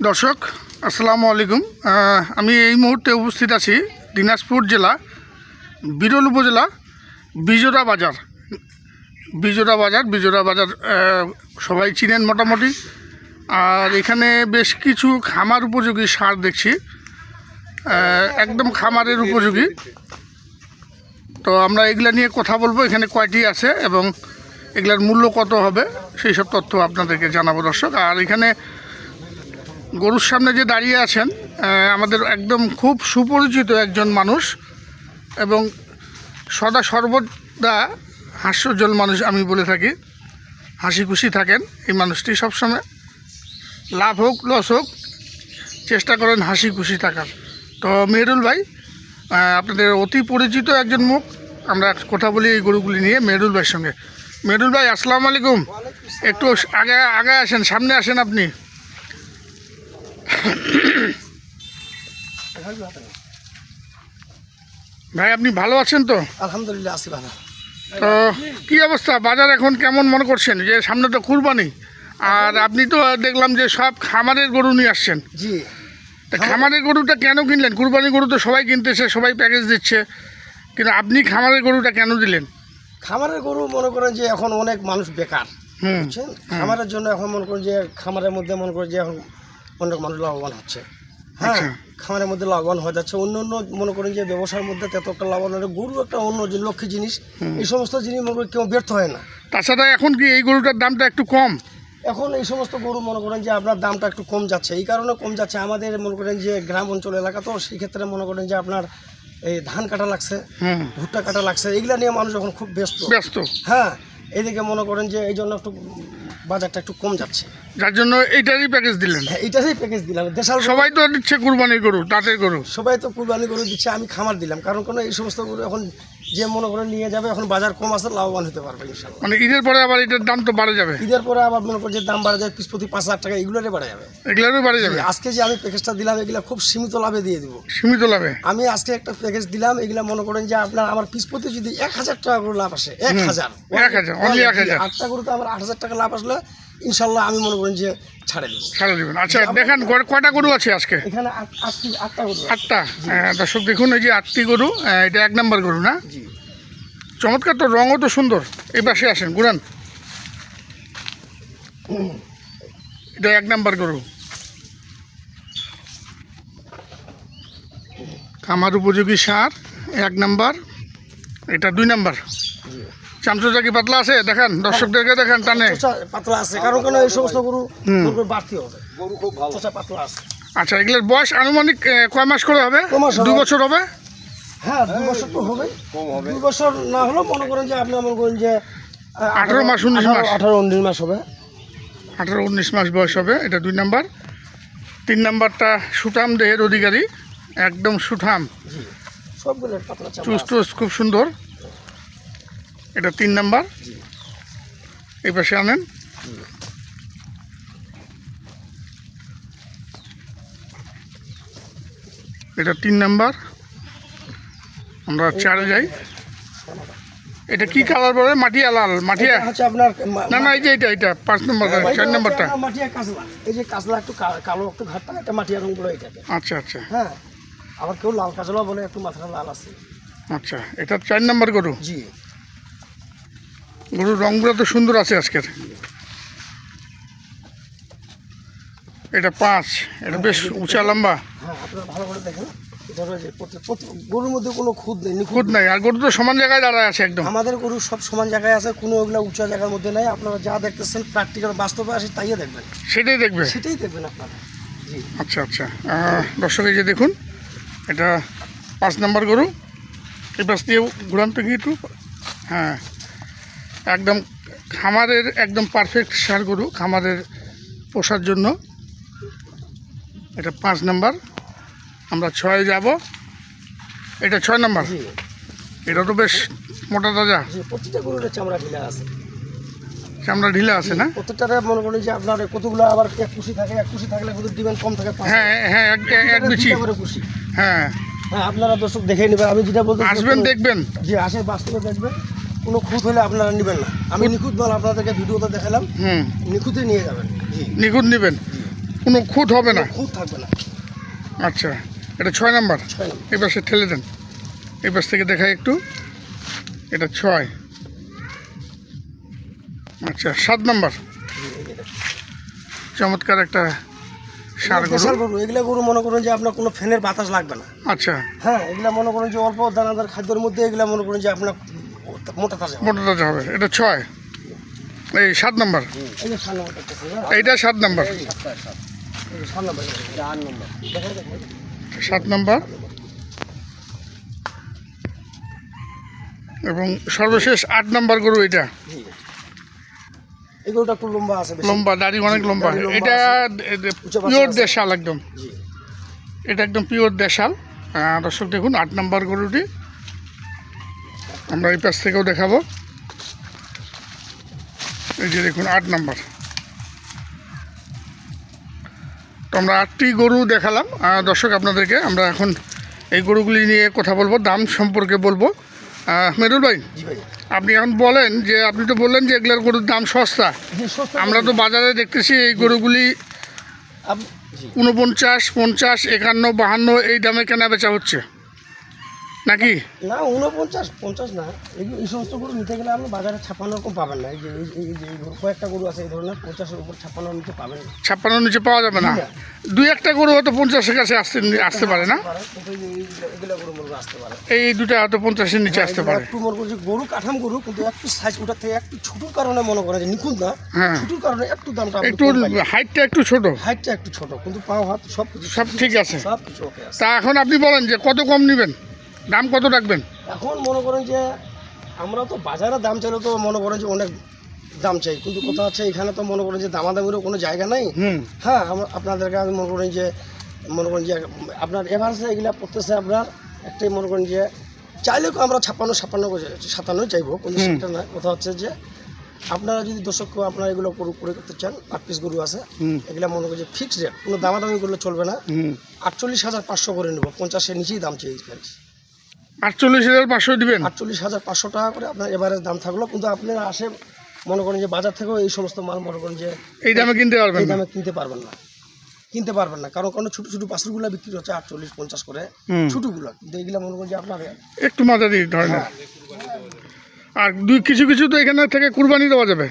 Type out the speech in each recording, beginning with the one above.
দর্শক, আসসালামু আলাইকুম। আমি এই মুহূর্তে উপস্থিত আছি দিনাজপুর জেলা, বিরল উপজেলা, বিজোড়া বাজার। বিজোড়া বাজার বিজোড়া বাজার সবাই চিনেন মোটামুটি। আর এখানে বেশ কিছু খামার উপযোগী সার দেখছি। একদম খামারের উপযোগী। তো আমরা এগুলা নিয়ে কথা বলব। এখানে কয়টি আছে এবং এগুলার মূল্য কত হবে? সেই সব তথ্য আপনাদেরকে জানাব দর্শক। আর এখানে গরুর সামনে যে দাঁড়িয়ে আছেন আমাদের একদম খুব সুপরিচিত একজন মানুষ এবং সদা সর্বদা হাস্যজ্জ্বল মানুষ আমি বলে থাকি। হাসি খুশি থাকেন এই মানুষটি সবসময়। লাভ হোক, লস হোক, চেষ্টা করেন হাসি খুশি থাকার। তো মেহরুল ভাই আপনাদের অতি পরিচিত একজন মুখ। আমরা কথা বলি এই গরুগুলি নিয়ে মেহরুল ভাইয়ের সঙ্গে। মেহরুল ভাই, আসসালামু আলাইকুম। একটু আগে আগে আসেন, সামনে আসেন আপনি। ভাই আপনি ভালো আছেন তো? আলহামদুলিল্লাহ আছি ভালো। তো কি অবস্থা? বাজার এখন কেমন মনে করছেন? যে সামনে তো কুরবানি। আর আপনি তো দেখলাম যে সব খামারের গরু নিয়ে আসছেন। জি। খামারের গরুটা কেন কিনলেন? কুরবানি গরু তো সবাই কিনতেছে সবাই প্যাকেজ দিচ্ছে। কিন্তু আপনি খামারের গরুটা কেন দিলেন? খামারের গরু মনে করেন যে এখন অনেক মানুষ বেকার হুম। বুঝছেন? খামারের জন্য এখন মনে করেন যে খামারের মধ্যে মনে করেন যে এখন অনেক মানুষ লাভবান হচ্ছে হ্যাঁ আচ্ছা। খামারের মধ্যে লাভবান হয়ে যাচ্ছে। অন্য অন্য মনে করেন যে ব্যবসার মধ্যে তত একটা লাভবান হলে গরু একটা অন্য যে লক্ষ্মী জিনিস এই সমস্ত জিনিস মনে করেন কেউ ব্যর্থ হয় না। তাছাড়া এখন কি এই গরুটার দামটা একটু কম? এখন এই সমস্ত গরু মনে করেন যে আপনার দামটা একটু কম যাচ্ছে। এই কারণে কম যাচ্ছে। আমাদের মনে করেন যে গ্রাম অঞ্চল এলাকা তো সেই ক্ষেত্রে মনে করেন যে আপনার এই ধান কাটা লাগছে ভুট্টা কাটা লাগছে। এগুলা নিয়ে মানুষ এখন খুব ব্যস্ত। ব্যস্ত। হ্যাঁ এদিকে মনে করেন যে এই জন্য একটু বাজারটা একটু কম যাচ্ছে। যার জন্য এইটারই প্যাকেজ দিলেন? হ্যাঁ এইটারই প্যাকেজ দিলাম। দেশাল সবাই তো দিচ্ছে কুরবানি গরু তাঁতের গরু। সবাই তো কুরবানি গরু দিচ্ছে আমি খামার দিলাম। কারণ কোনো এই সমস্ত গরু এখন যে মনে করে নিয়ে যাবে এখন বাজার কম আছে লাভবান হতে পারবে ইনশাল্লাহ। মানে ঈদের পরে আবার এটার দাম তো বাড়ে যাবে। ঈদের পরে আবার মনে করে যে দাম বাড়া যায় পিস প্রতি পাঁচ হাজার টাকা এগুলোরে বাড়া যাবে। এগুলারও বাড়ে যাবে? আজকে যে আমি প্যাকেজটা দিলাম এগুলা খুব সীমিত লাভে দিয়ে দিব। সীমিত লাভে? আমি আজকে একটা প্যাকেজ দিলাম এগুলা মনে করেন যে আপনার আমার পিস প্রতি যদি এক হাজার টাকা করে লাভ আসে এক হাজার। এক হাজার। আটটা গরুতে আমার আট হাজার টাকা লাভ আসলে ইনশাল্লাহ আমি মনে করেন যে ছাড়ে দেবো। ছাড়া দেবেন। আচ্ছা দেখেন কয়টা গরু আছে আজকে? এখানে আটটি আটটা গরু। আটটা? হ্যাঁ, দর্শক দেখুন এই যে আটটি গরু এটা এক নম্বর গরু না? চমৎকার তো রঙও তো সুন্দর। এই পাশে আসেন ঘুরান। এটা এক নাম্বার গরু। খামার উপযোগী সার এক নাম্বার। এটা দুই নাম্বার। চামচুচা কি পাতলা আছে? দেখেন দর্শকদেরকে দেখেন টানে। পাতলা আছে কারণ কেন এই সমস্ত গরু গরু বাড়তি হবে। গরু খুব ভালো। পাতলা আছে। আচ্ছা এগুলোর বয়স আনুমানিক কয় মাস করে হবে? দু বছর হবে? হ্যাঁ দুই বছর তো হবে। দুই বছর না হলেও মনে করেন যে আপনি আমার করেন যে 18 মাস, 19 মাস। আঠারো উনিশ মাস হবে। আঠারো উনিশ মাস বয়স হবে এটা দুই নাম্বার। তিন নাম্বারটা সুঠাম দেহের অধিকারী একদম সুঠাম। জি। সবগুলো পাতলা চুস টুস খুব সুন্দর। এটা তিন নাম্বার। এই পাশে আনেন। এটা তিন নাম্বার। আমরা চারে যাই। এটা কি কালার বলে? মাটিয়া লাল মাটিয়া। আপনার না না এই যে এটা এটা পাঁচ নম্বর চার নম্বরটা। মাটিয়া কাজলা এই যে কাজলা একটু কালো একটু ঘাটটা এটা মাটিয়া রঙগুলো এটাকে আচ্ছা আচ্ছা। হ্যাঁ। আবার কেউ লাল কাজলা বলে একটু মাথাটা লাল আছে। আচ্ছা এটা চার নম্বর গরু? জি। গরুর রঙগুলো তো সুন্দর আছে আজকের। এটা পাঁচ এটা বেশ উঁচা লম্বা। হ্যাঁ আপনারা ভালো করে দেখেন। গরুর মধ্যে কোনো খুদ নেই নিখুঁত খুদ নাই আর গরু তো সমান জায়গায় দাঁড়ায় আছে একদম। আমাদের গরু সব সমান জায়গায় আছে কোনো ওগুলা উঁচা জায়গার মধ্যে নাই। আপনারা যা দেখতেছেন প্র্যাকটিক্যাল বাস্তবে আসে তাইও দেখবেন। সেটাই দেখবে? সেটাই দেখবেন আপনারা। জি। আচ্ছা আচ্ছা। দর্শক এই যে দেখুন এটা পাঁচ নম্বর গরু। এই পাশ দিয়ে ঘুরান তো একটু। হ্যাঁ। একদম খামারের একদম পারফেক্ট সার গরু খামারের পোষার জন্য। এটা পাঁচ নাম্বার। আমরা ছয় যাব। এটা ছয় নাম্বার। এটা তো বেশ মোটা তাজা। প্রতিটা গরুর চামড়া ঢিলা আছে। চামড়া ঢিলা আছে না? প্রত্যেকটারে মনে করেন যে আপনার কতগুলো আবার এক কুশি থাকে এক কুশি থাকলে কত দিবেন কম থাকে হ্যাঁ হ্যাঁ এক কুশি। হ্যাঁ। হ্যাঁ আপনারা দর্শক দেখে নেবেন। আমি যেটা বলতে আসবেন দেখবেন। যে আসে বাস্তবে দেখবেন কোনো খুঁত হলে আপনারা নেবেন না। আমি নিখুঁত মাল আপনাদেরকে ভিডিওতে দেখালাম। হুম। নিখুঁতে নিয়ে যাবেন। নিখুঁত নেবেন। কোনো খুঁত হবে না। খুব থাকবে না। আচ্ছা এটা ছয় নাম্বার। এই পাশে ঠেলে দেন। এই পাশ থেকে দেখাই একটু। এটা ছয়। আচ্ছা সাত নাম্বার। চমৎকার একটা দেশাল গরু? এগুলা গরু মনে করুন যে আপনার কোনো ফ্যানের বাতাস লাগবে না। আচ্ছা। হ্যাঁ এগুলা মনে করুন যে অল্প দানাদার খাদ্যের মধ্যে এগুলা মনে করুন যে আপনার মোটা তাজা মোটা তাজা হবে। এটা ছয়? এই সাত নাম্বার? হ্যাঁ? এইটা সাত নাম্বার? সাত। নাম্বার এবং সর্বশেষ আট নম্বর গরু এটা এই গরুটা একটু লম্বা আছে লম্বা দাড়ি অনেক লম্বা। এটা পিওর। দেশাল একদম। এটা একদম পিওর দেশাল। দর্শক দেখুন আট নাম্বার গরুটি। আমরা এই পাশ থেকেও দেখাবো। এই যে দেখুন আট নাম্বার। তো আমরা আটটি গরু দেখালাম। দর্শক আপনাদেরকে আমরা এখন এই গরুগুলি নিয়ে কথা বলব। দাম সম্পর্কে বলব। মেরুল ভাই আপনি এখন বলেন যে আপনি তো বললেন যে এগুলোর গরুর দাম সস্তা। আমরা তো বাজারে দেখতেছি এই গরুগুলি ঊনপঞ্চাশ উনপঞ্চাশ পঞ্চাশ একান্ন বাহান্ন এই দামে কেনা বেচা হচ্ছে। নাকি? না উনপঞ্চাশ পঞ্চাশ না। এই এই সমস্ত গরু নিতে গেলে আপনি বাজারে ছাপ্পান্ন রকম পাবেন না। এই যে এই- যে কয়েকটা গরু আছে এই ধরনের পঞ্চাশের উপর ছাপ্পান্ন নিতে পাবেন না। ছাপ্পান্ন নিচে পাওয়া যাবে না। দুই একটা গরু হয়তো পঞ্চাশের কাছে আসতে আসতে পারে না? এই যে এইগুলা- গরু আসতে পারে। এই দুটা হয়তো পঞ্চাশের নিচে আসতে পারে। একটু মনে করছে গরু কাঠাম গরু কিন্তু একটু সাইজ ওটার থেকে একটু ছোটোর কারণে মনে করা যে নিখুঁত না। হ্যাঁ। ছোটোর কারণে একটু দামটা একটু হাইটটা একটু ছোট। হাইটটা একটু ছোট কিন্তু পাও হাত সব কিছু সব ঠিক আছে। সব কিছু ওকে আছে। তা এখন আপনি বলেন যে কত কম নেবেন? দাম কত রাখবেন? এখন মনে করেন যে আমরা তো বাজারে দাম চাইলে তো মনে করেন যে অনেক দাম চাই। কিন্তু কথা হচ্ছে এখানে তো মনে করেন যে দামাদামিরও কোনো জায়গা নাই। হ্যাঁ আপনাদেরকে আমি মনে করেন যে মনে করেন যে আপনার এভারেজে এগুলা পড়তেছে আপনার একটাই মনে করেন যে চাইলেও আমরা ছাপ্পান্ন ছাপ্পান্ন সাতান্ন চাইব কিন্তু সেটা না কথা হচ্ছে যে আপনারা যদি দর্শক আপনারা এগুলো করে করে করতে চান আট পিস গরু আছে এগুলো মনে করেন যে ফিক্সড রেট কোনো দামাদামি করলে চলবে না। আটচল্লিশ হাজার পাঁচশো করে নেব পঞ্চাশের নিচেই দাম চেয়ে আটচল্লিশ হাজার পাঁচশো দিবেন? আটচল্লিশ হাজার পাঁচশো টাকা করে আপনার এভারেজ দাম থাকল। কিন্তু আপনারা আসে মনে করেন যে বাজার থেকেও এই সমস্ত মাল মনে করেন যে এই দামে কিনতে পারবেন এই দামে কিনতে পারবেন না। কিনতে পারবেন না। কারণ কোনো ছোটো ছোটো পাঁচগুলো বিক্রি হচ্ছে আটচল্লিশ পঞ্চাশ করে। ছোটোগুলো। কিন্তু এইগুলো মনে করেন যে আপনার একটু মাঝারি ধরেন। হ্যাঁ, আর দুই কিছু কিছু তো এখানে থেকে কুরবানি দেওয়া যাবে।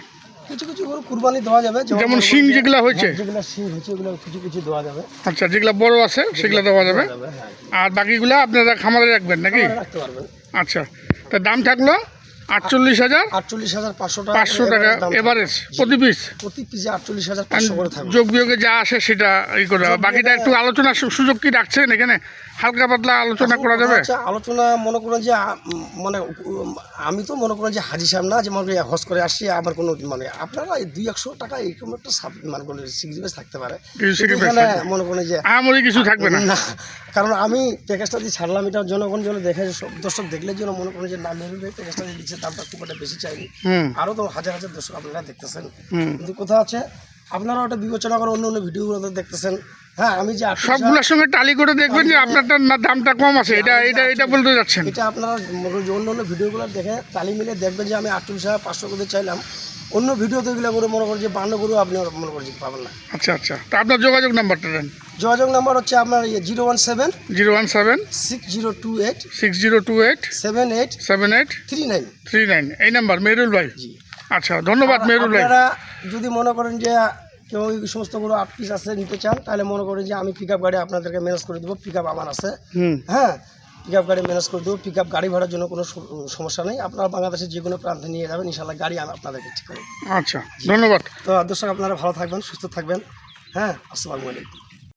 কিছু কিছু গরু কুরবানি দেওয়া যাবে যেমন শিং যেগুলো হয়েছে? হ্যাঁ, শিং হয়েছে ওগুলো কিছু কিছু দেওয়া যাবে। আচ্ছা যেগুলো বড় আছে সেগুলো দেওয়া যাবে। আর বাকিগুলো আপনারা খামারে রাখবেন নাকি? রাখতে পারবেন। আচ্ছা তা দাম থাকল? আটচল্লিশ হাজার আটচল্লিশ হাজার পাঁচশো টাকা পাঁচশো টাকা এভারেজ প্রতি পিস প্রতি পিসে আটচল্লিশ হাজার পাঁচশো করে থাকবে। যোগ বিয়োগে যা আসে সেটা ই করে। বাকিটা একটু আলোচনার সুযোগ কি রাখছেন এখানে? হালকা পাতলা আলোচনা করা যাবে? আচ্ছা আলোচনা মনে করেন যে মানে আমি তো মনে করেন যে হাজি সাহেব না যে মনে হস করে আসছি আমার কোনো মানে আপনারা এই দুই একশো টাকা এরকম একটা মানে কোনো সিগরিফাইস থাকতে পারে। মনে করেন যে আমারই কিছু থাকবে না। কারণ আমি প্যাকেজটা দিয়ে ছাড়লাম এটা জনগণ যেন দেখে দর্শক দেখলে যেন মনে করেন যে না মেরুল প্যাকেজটা দিয়ে দিচ্ছে দামটা খুব একটা বেশি চাইনি। আরও তো হাজার হাজার দর্শক আপনারা দেখতেছেন। কিন্তু কোথাও আছে আপনারা ওটা বিবেচনা করে অন্য অন্য ভিডিওগুলো দেখতেছেন। হ্যাঁ আমি যে সবগুলোর সঙ্গে টালি করে দেখবেন যে আপনারটার দামটা কম আছে এটা এটা এটা বলতে যাচ্ছেন। এটা আপনারা অন্য অন্য ভিডিওগুলো দেখে তালি মিলে দেখবেন যে আমি আটচল্লিশ হাজার পাঁচশো করে চাইলাম। অন্য ভিডিওতে এগুলো করে মনে করেন যে বান্ন করে আপনি মনে করেন পাবেন না। আচ্ছা আচ্ছা। তা আপনার যোগাযোগ নাম্বারটা দেন। যোগাযোগ নাম্বার হচ্ছে আপনার ইয়ে zero one seven zero one seven six zero two eight six zero two eight seven eight seven eight three nine. Three nine. এই নাম্বার মেহরুল ভাই। জি। আচ্ছা ধন্যবাদ মেহরুল ভাই। আপনারা যদি মনে করেন যে কেউ এই সমস্তগুলো আট পিস আছে নিতে চান তাহলে মনে করেন যে আমি পিক আপ গাড়ি আপনাদেরকে ম্যানেজ করে দেবো পিক আপ আমার আছে। হুম। হ্যাঁ? পিক আপ গাড়ি ম্যানেজ করে দেবো। পিক আপ গাড়ি ভাড়ার জন্য কোনো সমস্যা নেই। আপনারা বাংলাদেশের যে কোনো প্রান্তে নিয়ে যাবেন ইনশাল্লাহ গাড়ি আমি আপনাদেরকে ঠিক করে আচ্ছা ধন্যবাদ। তো দর্শক আপনারা ভালো থাকবেন সুস্থ থাকবেন। হ্যাঁ আসসালামু আলাইকুম।